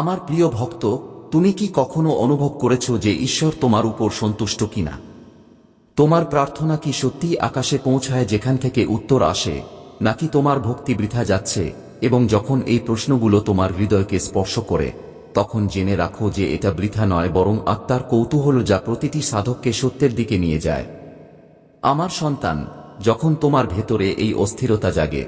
আমার প্রিয় ভক্ত, তুমি কি কখনো অনুভব করেছ যে ঈশ্বর তোমার উপর সন্তুষ্ট কিনা? তোমার প্রার্থনা কি সত্যি আকাশে পৌঁছায় যেখান থেকে উত্তর আসে, নাকি তোমার ভক্তি বৃথা যাচ্ছে, এবং যখন এই প্রশ্নগুলো তোমার হৃদয়কে স্পর্শ করে, তখন জেনে রাখো যে এটা বৃথা নয়, বরং আত্মার কৌতূহল যা প্রতিটি সাধককে সত্যের দিকে নিয়ে যায়। আমার সন্তান, যখন তোমার ভেতরে এই অস্থিরতা জাগে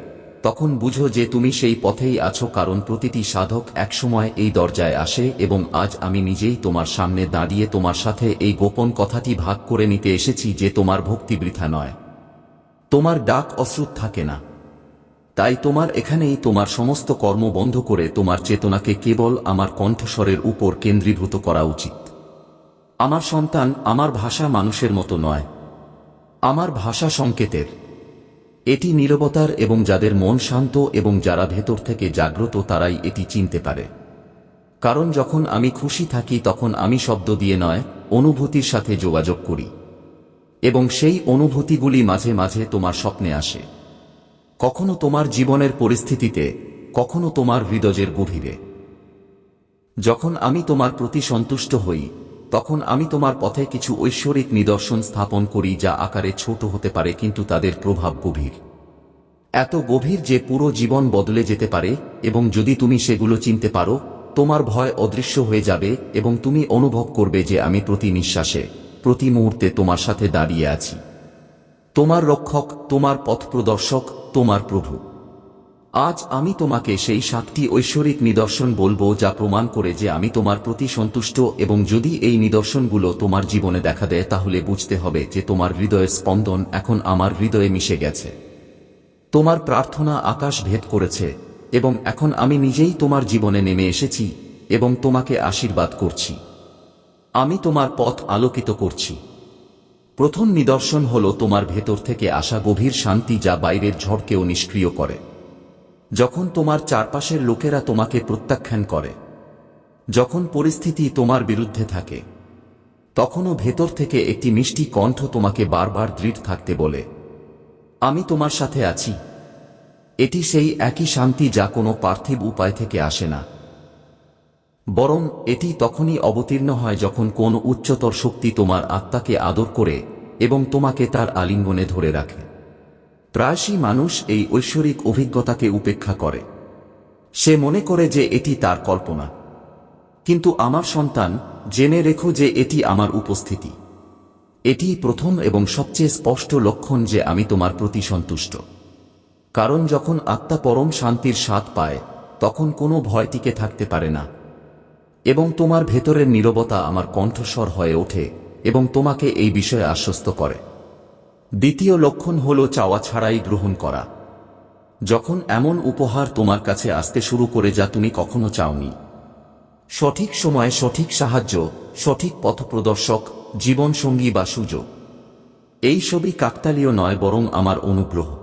তখন বুঝো যে তুমি সেই পথেই আছো, কারণ প্রতিটি সাধক একসময় এই দরজায় আসে এবং আজ আমি নিজেই তোমার সামনে দাঁড়িয়ে তোমার সাথে এই গোপন কথাটি ভাগ করে নিতে এসেছি যে তোমার ভক্তি বৃথা নয়। তোমার ডাক অশ্রুত থাকে না। তাই তোমার এখানেই তোমার সমস্ত কর্ম বন্ধ করে তোমার চেতনাকে কেবল আমার কণ্ঠস্বরের উপর কেন্দ্রীভূত করা উচিত। আমার সন্তান আমার ভাষা মানুষের মতো নয়। আমার ভাষা সংকেতের। এটি নীরবতার এবং যাদের মন শান্ত এবং যারা ভেতর থেকে জাগ্রত তারাই এটি চিনতে পারে। কারণ যখন আমি খুশি থাকি তখন আমি শব্দ দিয়ে নয়, অনুভূতির সাথে যোগাযোগ করি। এবং সেই অনুভূতিগুলি মাঝে মাঝে তোমার স্বপ্নে আসে। কখনো তোমার জীবনের পরিস্থিতিতে, কখনো তোমার হৃদয়ের গভীরে। যখন আমি তোমার প্রতি সন্তুষ্ট হই তখন আমি তোমার পথে কিছু ঐশ্বরিক নিদর্শন স্থাপন করি যা আকারে ছোট হতে পারে কিন্তু তাদের প্রভাব গভীর। এত গভীর যে পুরো জীবন বদলে যেতে পারে এবং যদি তুমি সেগুলো চিনতে পারো, তোমার ভয় অদৃশ্য হয়ে যাবে এবং তুমি অনুভব করবে যে আমি প্রতি নিঃশ্বাসে প্রতি মুহূর্তে তোমার সাথে দাঁড়িয়ে আছি। তোমার রক্ষক, তোমার পথ প্রদর্শক তোমার প্রভু। আজ আমি তোমাকে সেই সাতটি ঐশ্বরিক নিদর্শন বলব যা প্রমাণ করে যে আমি তোমার প্রতি সন্তুষ্ট এবং যদি এই নিদর্শনগুলো তোমার জীবনে দেখা দেয়, তাহলে বুঝতে হবে যে তোমার হৃদয়ের স্পন্দন এখন আমার হৃদয়ে মিশে গেছে। তোমার প্রার্থনা আকাশ ভেদ করেছে এবং এখন আমি নিজেই তোমার জীবনে নেমে এসেছি এবং তোমাকে আশীর্বাদ করছি। আমি তোমার পথ আলোকিত করছি। প্রথম নিদর্শন হল তোমার ভেতর থেকে আসা গভীর শান্তি যা বাইরের ঝড়কেও নিষ্ক্রিয় করে। যখন তোমার চারপাশের লোকেরা তোমাকে প্রত্যাখ্যান করে, যখন পরিস্থিতি তোমার বিরুদ্ধে থাকে, তখনও ভেতর থেকে একটি মিষ্টি কণ্ঠ তোমাকে বারবার দৃঢ় থাকতে বলে, আমি তোমার সাথে আছি। এটি সেই একই শান্তি যা কোনো পার্থিব উপায় থেকে আসে না। বরং এটি তখনই অবতীর্ণ হয় যখন কোন উচ্চতর শক্তি তোমার আত্মাকে আদর করে এবং তোমাকে তার আলিঙ্গনে ধরে রাখে। প্রায়শই মানুষ এই ঐশ্বরিক অভিজ্ঞতাকে উপেক্ষা করে। সে মনে করে যে এটি তার কল্পনা। কিন্তু আমার সন্তান, জেনে রেখো যে এটি আমার উপস্থিতি। এটি প্রথম এবং সবচেয়ে স্পষ্ট লক্ষণ যে আমি তোমার প্রতি সন্তুষ্ট। কারণ যখন আত্মা পরম শান্তির স্বাদ পায়, তখন কোনো ভয় টিকে থাকতে পারে না। এবং তোমার ভেতরের নীরবতা আমার কণ্ঠস্বর হয়ে ওঠে এবং তোমাকে এই বিষয়ে আশ্বস্ত করে। দ্বিতীয় লক্ষণ হল চাওয়া ছাড়াই গ্রহণ করা। যখন এমন উপহার তোমার কাছে আসতে শুরু করে যা তুমি কখনো চাওনি। সঠিক সময়ে সঠিক সাহায্য, সঠিক পথপ্রদর্শক, জীবনসঙ্গী বা সুযোগ। এই সবই কাকতালীয় নয় বরং আমার অনুগ্রহ।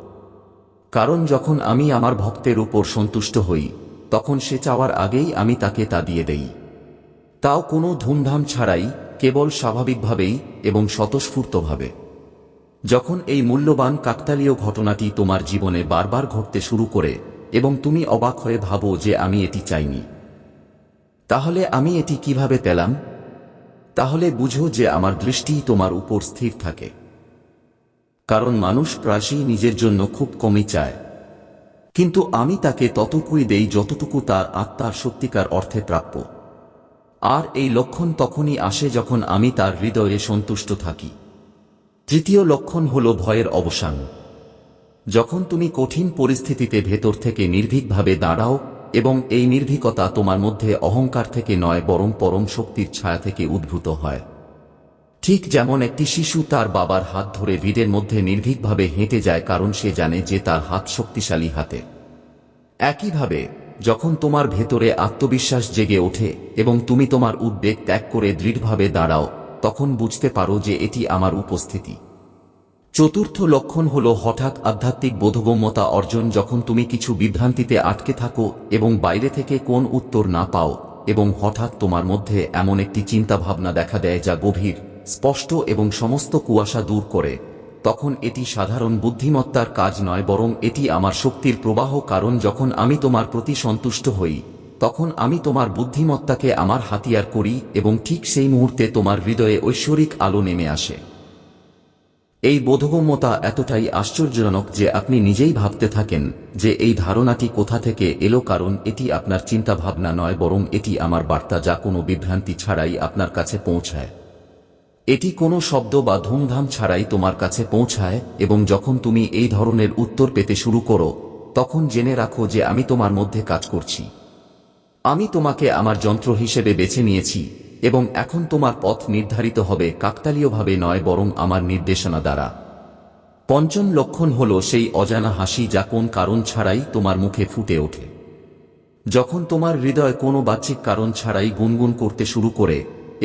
কারণ যখন আমি আমার ভক্তের উপর সন্তুষ্ট হই, তখন সে চাওয়ার আগেই আমি তাকে তা দিয়ে দেই। তাও কোনো ধুমধাম ছাড়াই, কেবল স্বাভাবিকভাবেই এবং স্বতঃস্ফূর্তভাবে। যখন এই মূল্যবান কাকতালীয় ঘটনাটি তোমার জীবনে বারবার ঘটতে শুরু করে এবং তুমি অবাক হয়ে ভাবো যে আমি এটি চাইনি। তাহলে আমি এটি কীভাবে পেলাম? তাহলে বুঝো যে আমার দৃষ্টি তোমার উপর স্থির থাকে। কারণ মানুষ প্রায়শই নিজের জন্য খুব কমই চায়। কিন্তু আমি তাকে ততটুকুই দেই যতটুকু তার আত্মার সত্যিকার অর্থে প্রাপ্য। আর এই লক্ষণ তখনই আসে যখন আমি তার হৃদয়ে সন্তুষ্ট থাকি। তৃতীয় লক্ষণ হল ভয়ের অবসান। যখন তুমি কঠিন পরিস্থিতিতে ভেতর থেকে নির্ভীকভাবে দাঁড়াও এবং এই নির্ভীকতা তোমার মধ্যে অহংকার থেকে নয়, বরং পরম শক্তির ছায়া থেকে উদ্ভূত হয়। ঠিক যেমন একটি শিশু তার বাবার হাত ধরে ভিড়ের মধ্যে নির্ভীকভাবে হেঁটে যায় কারণ সে জানে যে তার হাত শক্তিশালী হাতে। একইভাবে, যখন তোমার ভেতরে আত্মবিশ্বাস জেগে ওঠে এবং তুমি তোমার উদ্বেগ ত্যাগ করে দৃঢ়ভাবে দাঁড়াও তখন বুঝতে পারো যে এটি আমার উপস্থিতি। চতুর্থ লক্ষণ হল হঠাৎ আধ্যাত্মিক বোধগম্যতা অর্জন যখন তুমি কিছু বিভ্রান্তিতে আটকে থাকো এবং বাইরে থেকে কোন উত্তর না পাও এবং হঠাৎ তোমার মধ্যে এমন একটি চিন্তাভাবনা দেখা দেয় যা গভীর, স্পষ্ট এবং সমস্ত কুয়াশা দূর করে, তখন এটি সাধারণ বুদ্ধিমত্তার কাজ নয় বরং এটি আমার শক্তির প্রবাহ কারণ যখন আমি তোমার প্রতি সন্তুষ্ট হই। তখন আমি তোমার বুদ্ধিমত্তাকে আমার হাতিয়ার করি এবং ঠিক সেই মুহূর্তে তোমার হৃদয়ে ঐশ্বরিক আলো নেমে আসে। এই বোধগম্যতা এতটাই আশ্চর্যজনক যে আপনি নিজেই ভাবতে থাকেন যে এই ধারণাটি কোথা থেকে এলো, কারণ এটি আপনার চিন্তা ভাবনা নয়, বরং এটি আমার বার্তা যা কোনো বিভ্রান্তি ছাড়াই আপনার কাছে পৌঁছায়। এটি কোনো শব্দ বা ধুমধাম ছাড়াই তোমার কাছে পৌঁছায়, এবং যখন তুমি এই ধরনের উত্তর পেতে শুরু করো, তখন জেনে রাখো যে আমি তোমার মধ্যে কাজ করছি। আমি তোমাকে আমার যন্ত্র হিসেবে বেছে নিয়েছি, এবং এখন তোমার পথ নির্ধারিত হবে কাকতালীয়ভাবে নয় বরং আমার নির্দেশনা দ্বারা। পঞ্চম লক্ষণ হল সেই অজানা হাসি যা কোন কারণ ছাড়াই তোমার মুখে ফুটে ওঠে। যখন তোমার হৃদয় কোনো বাহ্যিক কারণ ছাড়াই গুনগুন করতে শুরু করে,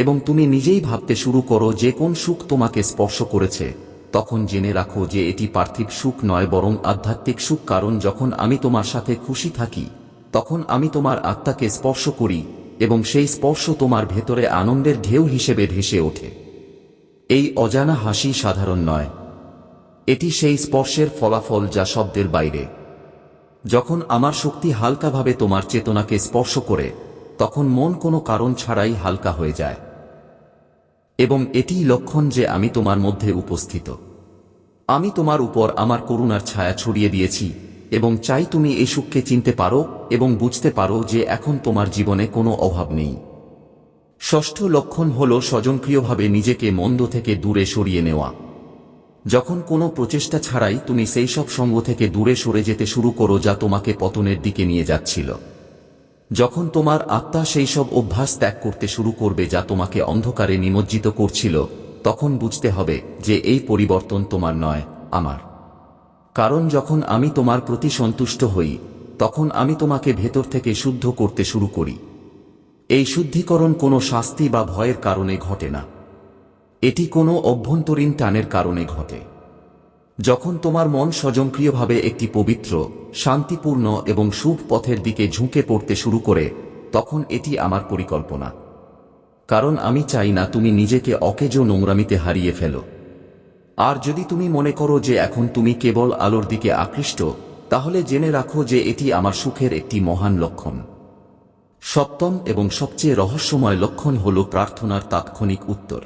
এবং তুমি নিজেই ভাবতে শুরু করো যে কোন সুখ তোমাকে স্পর্শ করেছে, তখন জেনে রাখো যে এটি পার্থিব সুখ নয় বরং আধ্যাত্মিক সুখ কারণ যখন আমি তোমার সাথে খুশি থাকি তখন আমি তোমার আত্মাকে স্পর্শ করি এবং সেই স্পর্শ তোমার ভেতরে আনন্দের ঢেউ হিসেবে ভেসে ওঠে। এই অজানা হাসি সাধারণ নয়। এটি সেই স্পর্শের ফলাফল যা শব্দের বাইরে। যখন আমার শক্তি হালকাভাবে তোমার চেতনাকে স্পর্শ করে, তখন মন কোনো কারণ ছাড়াই হালকা হয়ে যায়। এবং এটিই লক্ষণ যে আমি তোমার মধ্যে উপস্থিত। আমি তোমার উপর আমার করুণার ছায়া ছড়িয়ে দিয়েছি এবং চাই তুমি এই সুখকে চিনতে পারো এবং বুঝতে পারো যে এখন তোমার জীবনে কোনো অভাব নেই। ষষ্ঠ লক্ষণ হল স্বজনক্রিয়ভাবে নিজেকে মন্দ থেকে দূরে সরিয়ে নেওয়া। যখন কোনো প্রচেষ্টা ছাড়াই তুমি সেই সব সঙ্গ থেকে দূরে সরে যেতে শুরু করো যা তোমাকে পতনের দিকে নিয়ে যাচ্ছিল। যখন তোমার আত্মা সেই সব অভ্যাস ত্যাগ করতে শুরু করবে যা তোমাকে অন্ধকারে নিমজ্জিত করছিল, তখন বুঝতে হবে যে এই পরিবর্তন তোমার নয়, আমার। কারণ যখন আমি তোমার প্রতি সন্তুষ্ট হই, তখন আমি তোমাকে ভেতর থেকে শুদ্ধ করতে শুরু করি। এই শুদ্ধিকরণ কোনো শাস্তি বা ভয়ের কারণে ঘটে না। এটি কোনো অভ্যন্তরীণ টানের কারণে ঘটে। যখন তোমার মন স্বজনক্রিয়ভাবে একটি পবিত্র, শান্তিপূর্ণ এবং শুভ পথের দিকে ঝুঁকে পড়তে শুরু করে, তখন এটি আমার পরিকল্পনা। কারণ আমি চাই না তুমি নিজেকে অকেজ নোংরামিতে হারিয়ে ফেলো। আর যদি তুমি মনে করো যে এখন তুমি কেবল আলোর দিকে আকৃষ্ট, তাহলে জেনে রাখো যে এটি আমার সুখের একটি মহান লক্ষণ। সপ্তম এবং সবচেয়ে রহস্যময় লক্ষণ হল প্রার্থনার তাৎক্ষণিক উত্তর।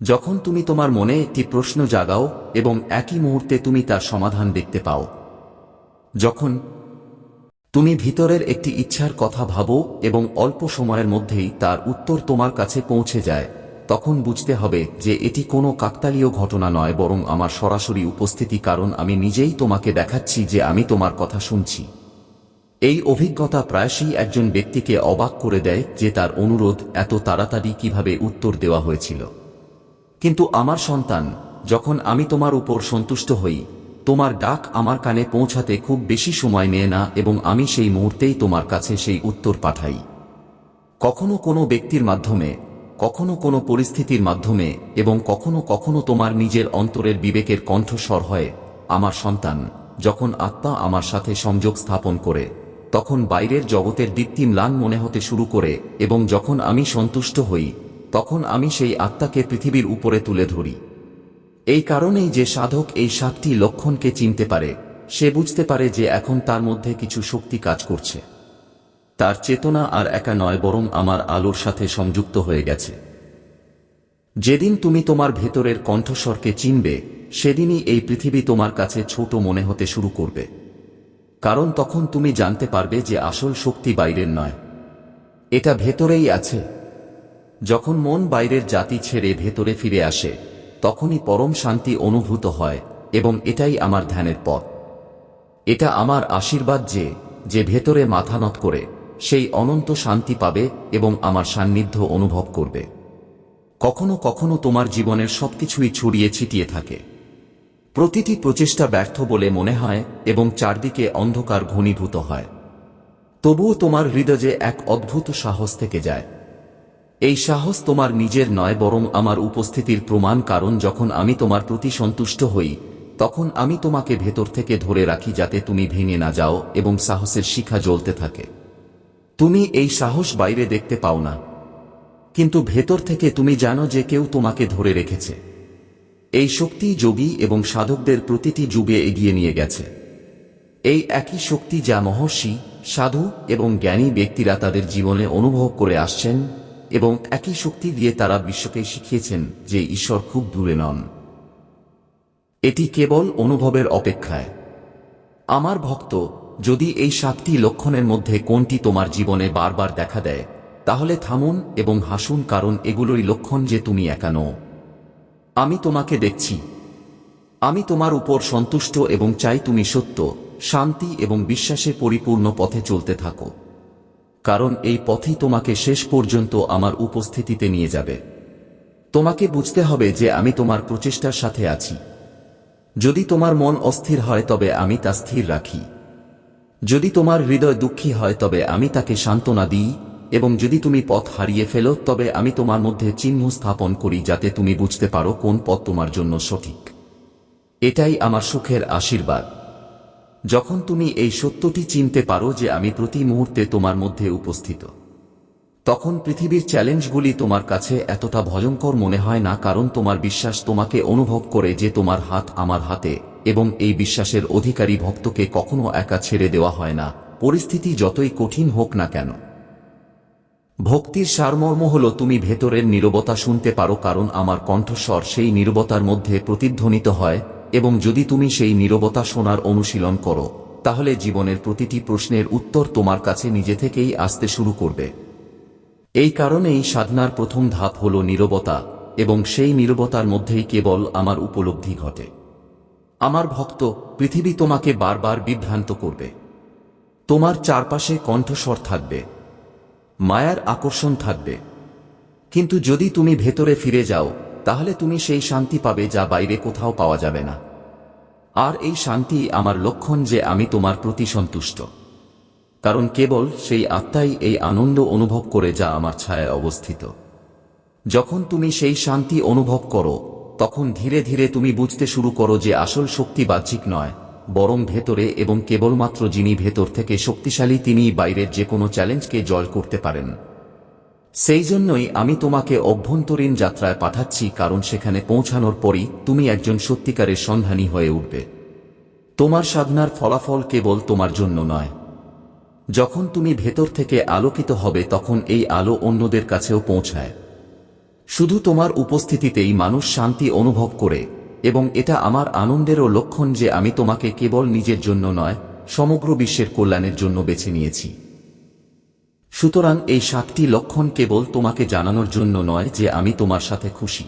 যখন তুমি তোমার মনে একটি প্রশ্ন জাগাও এবং একই মুহূর্তে তুমি তার সমাধান দেখতে পাও। যখন তুমি ভিতরের একটি ইচ্ছার কথা ভাবো এবং অল্প সময়ের মধ্যেই তার উত্তর তোমার কাছে পৌঁছে যায় তখন বুঝতে হবে যে এটি কোনো কাকতালীয় ঘটনা নয় বরং আমার সরাসরি উপস্থিতি, কারণ আমি নিজেই তোমাকে দেখাচ্ছি যে আমি তোমার কথা শুনছি। এই অভিজ্ঞতা প্রায়শই একজন ব্যক্তিকে অবাক করে দেয় যে তার অনুরোধ, এত তাড়াতাড়ি কীভাবে উত্তর দেওয়া হয়েছিল? কিন্তু আমার সন্তান, যখন আমি তোমার উপর সন্তুষ্ট হই, তোমার ডাক আমার কানে পৌঁছাতে খুব বেশি সময় নেয় না এবং আমি সেই মুহূর্তেই তোমার কাছে সেই উত্তর পাঠাই। কখনো কোনো ব্যক্তির মাধ্যমে কখনো কোনো পরিস্থিতির মাধ্যমে এবং কখনো কখনো তোমার নিজের অন্তরের বিবেকের কণ্ঠস্বর হয়, আমার সন্তান, যখন আত্মা আমার সাথে সংযোগ স্থাপন করে, তখন বাইরের জগতের দীপ্তি ম্লান মনে হতে শুরু করে এবং যখন আমি সন্তুষ্ট হই, তখন আমি সেই আত্মাকে পৃথিবীর উপরে তুলে ধরি। এই কারণেই যে সাধক এই সাতটি লক্ষণকে চিনতে পারে, সে বুঝতে পারে যে এখন তার মধ্যে কিছু শক্তি কাজ করছে। তার চেতনা আর একা নয়, বরং আমার আলোর সাথে সংযুক্ত হয়ে গেছে। যেদিন তুমি তোমার ভেতরের কণ্ঠস্বরকে চিনবে, সেদিনই এই পৃথিবী তোমার কাছে ছোট মনে হতে শুরু করবে। কারণ তখন তুমি জানতে পারবে যে আসল শক্তি বাইরের নয়। এটা ভেতরেই আছে। যখন মন বাইরের জাতি ছেড়ে ভেতরে ফিরে আসে, তখনই পরম শান্তি অনুভূত হয়, এবং এটাই আমার ধ্যানের পথ। এটা আমার আশীর্বাদ যে যে ভেতরে মাথা নত করে সেই অনন্ত শান্তি পাবে এবং আমার সান্নিধ্য অনুভব করবে। কখনো কখনো তোমার জীবনের সবকিছুই ছড়িয়ে ছিটিয়ে থাকে। প্রতিটি প্রচেষ্টা ব্যর্থ বলে মনে হয় এবং চারদিকে অন্ধকার ঘনীভূত হয়। তবুও তোমার হৃদয়ে এক অদ্ভুত সাহস থেকে যায়। এই সাহস তোমার নিজের নয়, বরং আমার উপস্থিতির প্রমাণ কারণ যখন আমি তোমার প্রতি সন্তুষ্ট হই, তখন আমি তোমাকে ভেতর থেকে ধরে রাখি যাতে তুমি ভেঙে না যাও এবং সাহসের শিখা জ্বলতে থাকে। তুমি এই সাহস বাইরে দেখতে পাও না। কিন্তু ভেতর থেকে তুমি জানো যে কেউ তোমাকে ধরে রেখেছে। এই শক্তি যোগী এবং সাধকদের প্রতিটি যুগে এগিয়ে নিয়ে গেছে। এই একই শক্তি যা মহর্ষি, সাধু এবং জ্ঞানী ব্যক্তিরা তাদের জীবনে অনুভব করে আসছেন এবং একই শক্তি দিয়ে তারা বিশ্বকে শিখিয়েছেন যে ঈশ্বর খুব দূরে নন। এটি কেবল অনুভবের অপেক্ষায়। আমার ভক্ত যদি এই সাতটি লক্ষণের মধ্যে কোনটি তোমার জীবনে বারবার দেখা দেয়, তাহলে থামুন এবং হাসুন কারণ এগুলোই লক্ষণ যে তুমি একা নও। আমি তোমাকে দেখছি। আমি তোমার উপর সন্তুষ্ট এবং চাই তুমি সত্য, শান্তি এবং বিশ্বাসে পরিপূর্ণ পথে চলতে থাকো। কারণ এই পথই তোমাকে শেষ পর্যন্ত আমার উপস্থিতিতে নিয়ে যাবে। তোমাকে বুঝতে হবে যে আমি তোমার প্রচেষ্টার সাথে আছি। যদি তোমার মন অস্থির হয় তবে আমি তা স্থির রাখি। যদি তোমার হৃদয় দুঃখী হয়, তবে আমি তাকে সান্ত্বনা দিই, এবং যদি তুমি পথ হারিয়ে ফেলো, তবে আমি তোমার মধ্যে চিহ্ন স্থাপন করি, যাতে তুমি বুঝতে পারো কোন পথ তোমার জন্য সঠিক। এটাই আমার সুখের আশীর্বাদ। যখন তুমি এই সত্যটি চিনতে পারো যে আমি প্রতি মুহূর্তে তোমার মধ্যে উপস্থিত। তখন পৃথিবীর চ্যালেঞ্জগুলি তোমার কাছে এতটা ভয়ঙ্কর মনে হয় না, কারণ তোমার বিশ্বাস তোমাকে অনুভব করে যে তোমার হাত আমার হাতে এবং এই বিশ্বাসের অধিকারী ভক্তকে কখনো একা ছেড়ে দেওয়া হয় না। পরিস্থিতি যতই কঠিন হোক না কেন। ভক্তির সারমর্ম হল, তুমি ভেতরের নীরবতা শুনতে পারো, কারণ আমার কণ্ঠস্বর সেই নীরবতার মধ্যে প্রতিধ্বনিত হয়, এবং যদি তুমি সেই নীরবতা শোনার অনুশীলন করো, তাহলে জীবনের প্রতিটি প্রশ্নের উত্তর তোমার কাছে নিজে থেকেই আসতে শুরু করবে। এই কারণেই সাধনার প্রথম ধাপ হল নীরবতা, এবং সেই নীরবতার মধ্যেই কেবল আমার উপলব্ধি ঘটে। আমার ভক্ত পৃথিবী তোমাকে বারবার বিভ্রান্ত করবে। তোমার চারপাশে কণ্ঠস্বর থাকবে। মায়ার আকর্ষণ থাকবে। কিন্তু যদি তুমি ভেতরে ফিরে যাও, তাহলে তুমি সেই শান্তি পাবে যা বাইরে কোথাও পাওয়া যাবে না। আর এই শান্তি আমার লক্ষণ যে আমি তোমার প্রতি সন্তুষ্ট। কারণ কেবল সেই আত্মাই এই আনন্দ অনুভব করে যা আমার ছায়ায় অবস্থিত। যখন তুমি সেই শান্তি অনুভব করো তখন ধীরে ধীরে তুমি বুঝতে শুরু করো যে আসল শক্তি বাহ্যিক নয়, বরং ভেতরে এবং কেবলমাত্র যিনি ভেতর থেকে শক্তিশালী তিনি বাইরের যে কোনো চ্যালেঞ্জকে জয় করতে পারেন। সেই জন্যই আমি তোমাকে অভ্যন্তরীণ যাত্রায় পাঠাচ্ছি, কারণ সেখানে পৌঁছানোর পরই তুমি একজন সত্যিকারের সন্ধানী হয়ে উঠবে। তোমার সাধনার ফলাফল কেবল তোমার জন্য নয়। যখন তুমি ভেতর থেকে আলোকিত হবে, তখন এই আলো অন্যদের কাছেও পৌঁছায়। শুধু তোমার উপস্থিতিতেই মানুষ শান্তি অনুভব করে, এবং এটা আমার আনন্দেরও লক্ষণ যে আমি তোমাকে কেবল নিজের জন্য নয়, সমগ্র বিশ্বের কল্যাণের জন্য বেছে নিয়েছি। সুতরাং এই সাতটি লক্ষণ কেবল তোমাকে জানানোর জন্য নয় যে আমি তোমার সাথে খুশি।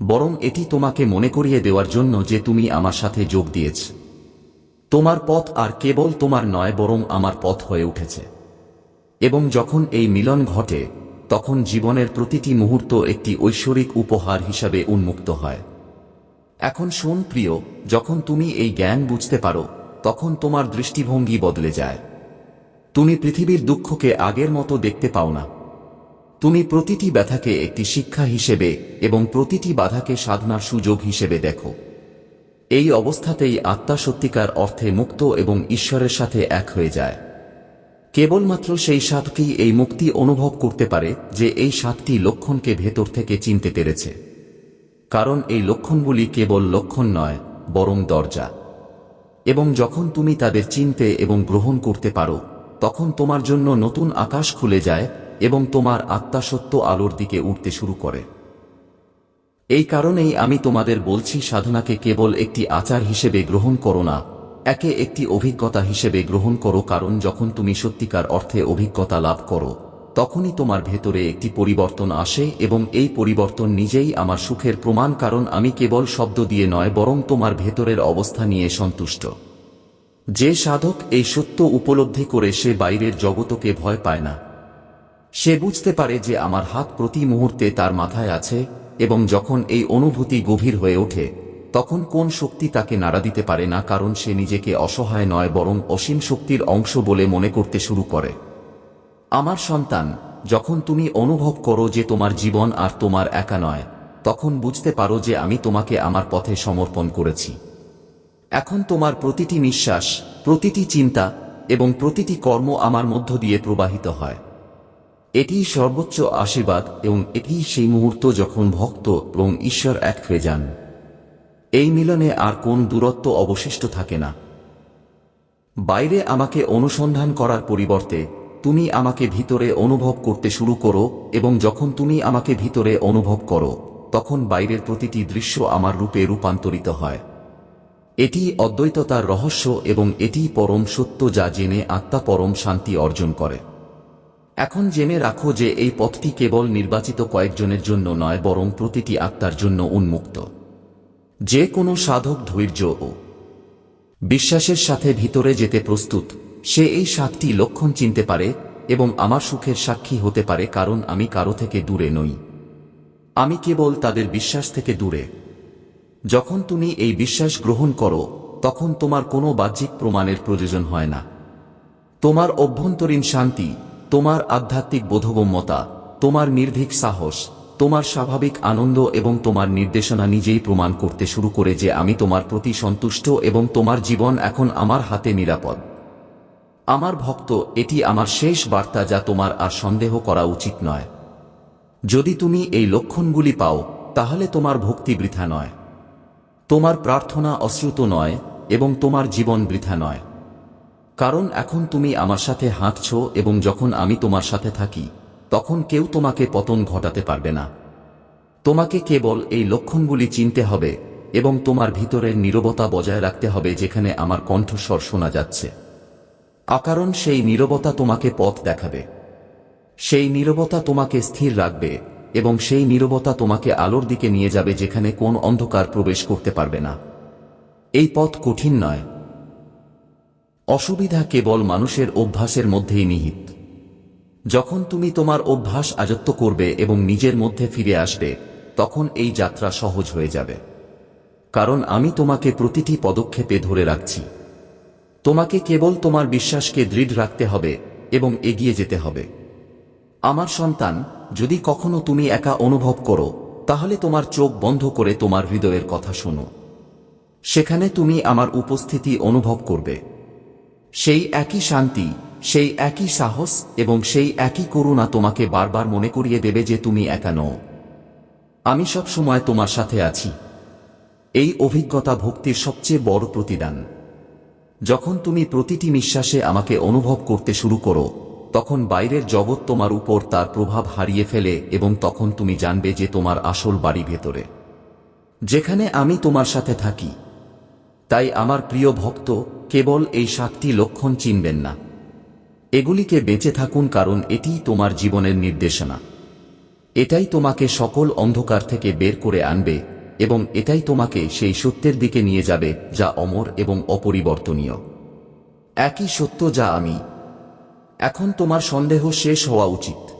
বরং এটি তোমাকে মনে করিয়ে দেওয়ার জন্য যে তুমি আমার সাথে যোগ দিয়েছ। তোমার পথ আর কেবল তোমার নয়, বরং আমার পথ হয়ে উঠেছে। এবং যখন এই মিলন ঘটে তখন জীবনের প্রতিটি মুহূর্ত একটি ঐশ্বরিক উপহার হিসাবে উন্মুক্ত হয়। এখন শোন প্রিয়, যখন তুমি এই জ্ঞান বুঝতে পারো, তখন তোমার দৃষ্টিভঙ্গি বদলে যায়। তুমি পৃথিবীর দুঃখকে আগের মতো দেখতে পাও না। তুমি প্রতিটি ব্যথাকে একটি শিক্ষা হিসেবে এবং প্রতিটি বাধাকে সাধনার সুযোগ হিসেবে দেখো। এই অবস্থাতেই আত্মা সত্যিকার অর্থে মুক্ত এবং ঈশ্বরের সাথে এক হয়ে যায়। কেবলমাত্র সেই সাতটি এই মুক্তি অনুভব করতে পারে যে এই সাতটি লক্ষণকে ভেতর থেকে চিনতে পেরেছে। কারণ এই লক্ষণগুলি কেবল লক্ষণ নয়, বরং দরজা। এবং যখন তুমি তাদের চিনতে এবং গ্রহণ করতে পারো, তখন তোমার জন্য নতুন আকাশ খুলে যায় এবং তোমার আত্মা সত্য আলোর দিকে উঠতে শুরু করে। এই কারণেই আমি তোমাদের বলছি, সাধনাকে কেবল একটি আচার হিসেবে গ্রহণ করো না একে একটি অভিজ্ঞতা হিসেবে গ্রহণ করো, কারণ যখন তুমি সত্যিকার অর্থে অভিজ্ঞতা লাভ করো, তখনই তোমার ভেতরে একটি পরিবর্তন আসে এবং এই পরিবর্তন নিজেই আমার সুখের প্রমাণ, কারণ আমি কেবল শব্দ দিয়ে নয়, বরং তোমার ভেতরের অবস্থা নিয়ে সন্তুষ্ট। যে সাধক এই সত্য উপলব্ধি করে সে বাইরের জগতকে ভয় পায় না। সে বুঝতে পারে যে আমার হাত প্রতি মুহূর্তে তার মাথায় আছে এবং যখন এই অনুভূতি গভীর হয়ে ওঠে তখন কোন শক্তি তাকে নাড়া দিতে পারে না কারণ সে নিজেকে অসহায় নয়, বরং অসীম শক্তির অংশ বলে মনে করতে শুরু করে। আমার সন্তান, যখন তুমি অনুভব করো যে তোমার জীবন আর তোমার একা নয়, তখন বুঝতে পারো যে আমি তোমাকে আমার পথে সমর্পণ করেছি। এখন তোমার প্রতিটি নিঃশ্বাস, প্রতিটি চিন্তা এবং প্রতিটি কর্ম আমার মধ্য দিয়ে প্রবাহিত হয়। এটি সর্বোচ্চ আশীর্বাদ এবং এটি সেই মুহূর্ত যখন ভক্ত এবং ঈশ্বর এক হয়ে যান। এই মিলনে আর কোন দূরত্ব অবশিষ্ট থাকে না। বাইরে আমাকে অনুসন্ধান করার পরিবর্তে, তুমি আমাকে ভিতরে অনুভব করতে শুরু করো এবং যখন তুমি আমাকে ভিতরে অনুভব করো, তখন বাইরের প্রতিটি দৃশ্য আমার রূপে রূপান্তরিত হয়। এটি অদ্বৈততার রহস্য এবং এটি পরম সত্য যা জেনে আত্মা পরম শান্তি অর্জন করে। এখন জেনে রাখো যে এই পথটি কেবল নির্বাচিত কয়েকজনের জন্য নয়, বরং প্রতিটি আত্মার জন্য উন্মুক্ত। যে কোনো সাধক ধৈর্য ও বিশ্বাসের সাথে ভিতরে যেতে প্রস্তুত, সে এই সাতটি লক্ষণ চিনতে পারে এবং আমার সুখের সাক্ষী হতে পারে কারণ আমি কারও থেকে দূরে নই। আমি কেবল তাদের বিশ্বাস থেকে দূরে। যখন তুমি এই বিশ্বাস গ্রহণ করো, তখন তোমার কোনো বাহ্যিক প্রমাণের প্রয়োজন হয় না। তোমার অভ্যন্তরীণ শান্তি, তোমার আধ্যাত্মিক বোধগম্যতা, তোমার নির্ভীক সাহস তোমার স্বাভাবিক আনন্দ এবং তোমার নির্দেশনা নিজেই প্রমাণ করতে শুরু করে যে আমি তোমার প্রতি সন্তুষ্ট এবং তোমার জীবন এখন আমার হাতে নিরাপদ। আমার ভক্ত, এটি আমার শেষ বার্তা যা তোমার আর সন্দেহ করা উচিত নয়। যদি তুমি এই লক্ষণগুলি পাও, তাহলে তোমার ভক্তি বৃথা নয়। তোমার প্রার্থনা অশ্রুত নয় এবং তোমার জীবন বৃথা নয়। কারণ এখন তুমি আমার সাথে হাঁটছ এবং যখন আমি তোমার সাথে থাকি তখন কেউ তোমাকে পতন ঘটাতে পারবে না। তোমাকে কেবল এই লক্ষণগুলি চিনতে হবে এবং তোমার ভিতরের নীরবতা বজায় রাখতে হবে যেখানে আমার কণ্ঠস্বর শোনা যাচ্ছে। আকারণ সেই নীরবতা তোমাকে পথ দেখাবে। সেই নীরবতা তোমাকে স্থির রাখবে এবং সেই নীরবতা তোমাকে আলোর দিকে নিয়ে যাবে যেখানে কোন অন্ধকার প্রবেশ করতে পারবে না। এই পথ কঠিন নয়। অসুবিধা কেবল মানুষের অভ্যাসের মধ্যেই নিহিত। যখন তুমি তোমার অভ্যাস আয়ত্ত করবে এবং নিজের মধ্যে ফিরে আসবে, তখন এই যাত্রা সহজ হয়ে যাবে। কারণ আমি তোমাকে প্রতিটি পদক্ষেপে ধরে রাখছি। তোমাকে কেবল তোমার বিশ্বাসকে দৃঢ় রাখতে হবে এবং এগিয়ে যেতে হবে। আমার সন্তান, যদি কখনো তুমি একা অনুভব করো, তাহলে তোমার চোখ বন্ধ করে তোমার হৃদয়ের কথা শোনো। সেখানে তুমি আমার উপস্থিতি অনুভব করবে। সেই একই শান্তি সেই একই সাহস এবং সেই একই করুণা তোমাকে বারবার মনে করিয়ে দেবে যে তুমি একা নও। আমি সব সময় তোমার সাথে আছি। এই অভিজ্ঞতা ভক্তির সবচেয়ে বড় প্রতিদান। যখন তুমি প্রতিটি নিঃশ্বাসে আমাকে অনুভব করতে শুরু করো, তখন বাইরের জগৎ তোমার উপর তার প্রভাব হারিয়ে ফেলে এবং তখন তুমি জানবে যে তোমার আসল বাড়ি ভেতরে। যেখানে আমি তোমার সাথে থাকি। তাই আমার প্রিয় ভক্ত কেবল এই সাতটি লক্ষণ চিনবেন না। এগুলিকে বেঁচে থাকুন কারণ এটিই তোমার জীবনের নির্দেশনা। এটাই তোমাকে সকল অন্ধকার থেকে বের করে আনবে এবং এটাই তোমাকে সেই সত্যের দিকে নিয়ে যাবে যা অমর এবং অপরিবর্তনীয়। একই সত্য যা আমি। এখন তোমার সন্দেহ শেষ হওয়া উচিত।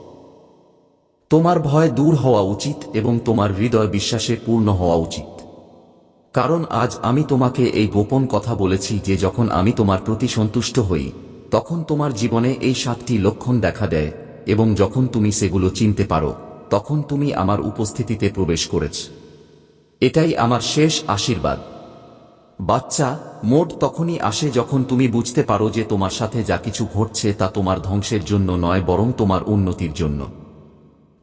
তোমার ভয় দূর হওয়া উচিত এবং তোমার হৃদয় বিশ্বাসে পূর্ণ হওয়া উচিত। কারণ আজ আমি তোমাকে এই গোপন কথা বলেছি যে যখন আমি তোমার প্রতি সন্তুষ্ট হই তখন তোমার জীবনে এই সাতটি লক্ষণ দেখা দেয়, এবং যখন তুমি সেগুলো চিনতে পারো, তখন তুমি আমার উপস্থিতিতে প্রবেশ করেছ। এটাই আমার শেষ আশীর্বাদ। বাচ্চা, মোট তখনই আসে যখন তুমি বুঝতে পারো যে তোমার সাথে যা কিছু ঘটছে তা তোমার ধ্বংসের জন্য নয়, বরং তোমার উন্নতির জন্য।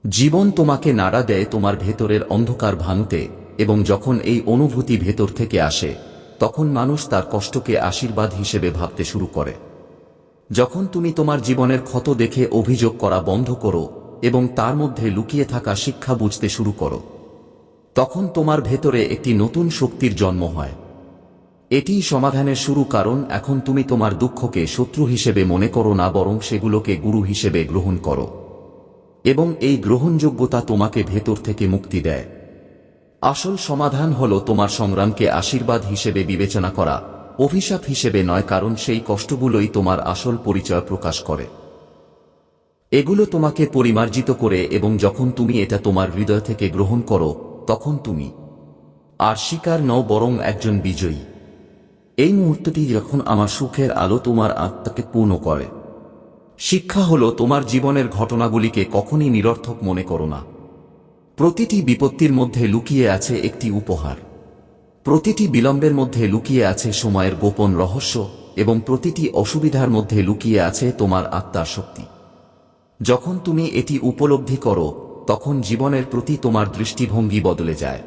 জীবন তোমাকে নাড়া দেয় তোমার ভেতরের অন্ধকার ভাঙতে, এবং যখন এই অনুভূতি ভেতর থেকে আসে, তখন মানুষ তার কষ্টকে আশীর্বাদ হিসেবে ভাবতে শুরু করে। যখন তুমি তোমার জীবনের ক্ষত দেখে অভিযোগ করা বন্ধ করো এবং তার মধ্যে লুকিয়ে থাকা শিক্ষা বুঝতে শুরু করো, তখন তোমার ভেতরে একটি নতুন শক্তির জন্ম হয়। এটিই সমাধানের শুরু কারণ এখন তুমি তোমার দুঃখকে শত্রু হিসেবে মনে করো না, বরং সেগুলোকে গুরু হিসেবে গ্রহণ করো এবং এই গ্রহণযোগ্যতা তোমাকে ভেতর থেকে মুক্তি দেয়। আসল সমাধান হল তোমার সংগ্রামকে আশীর্বাদ হিসেবে বিবেচনা করা অভিশাপ হিসেবে নয়, কারণ সেই কষ্টগুলোই তোমার আসল পরিচয় প্রকাশ করে। এগুলো তোমাকে পরিমার্জিত করে এবং যখন তুমি এটা তোমার হৃদয় থেকে গ্রহণ করো, তখন তুমি। আর শিকার নও, বরং একজন বিজয়ী। এই মুহূর্তটি যখন আমার সুখের আলো তোমার আত্মাকে পূর্ণ করে। শিক্ষা হলো, তোমার জীবনের ঘটনাগুলিকে কখনই নিরর্থক মনে করো না। প্রতিটি বিপত্তির মধ্যে লুকিয়ে আছে একটি উপহার। প্রতিটি বিলম্বের মধ্যে লুকিয়ে আছে সময়ের গোপন রহস্য এবং প্রতিটি অসুবিধার মধ্যে লুকিয়ে আছে তোমার আত্মার শক্তি। যখন তুমি এটি উপলব্ধি করো, তখন জীবনের প্রতি তোমার দৃষ্টিভঙ্গি বদলে যায়।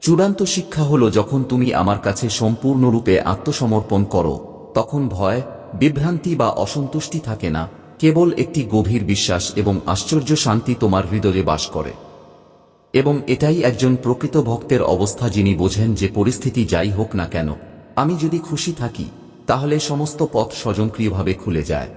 চূড়ান্ত শিক্ষা হলো যখন তুমি আমার কাছে সম্পূর্ণরূপে আত্মসমর্পণ করো, তখন ভয়, বিভ্রান্তি বা অসন্তুষ্টি থাকে না, কেবল একটি গভীর বিশ্বাস এবং আশ্চর্য শান্তি তোমার হৃদয়ে বাস করে। এবং এটাই একজন প্রকৃত ভক্তের অবস্থা যিনি বোঝেন যে পরিস্থিতি যাই হোক না কেন। আমি যদি খুশি থাকি, তাহলে সমস্ত পথ স্বজনক্রিয়ভাবে খুলে যায়।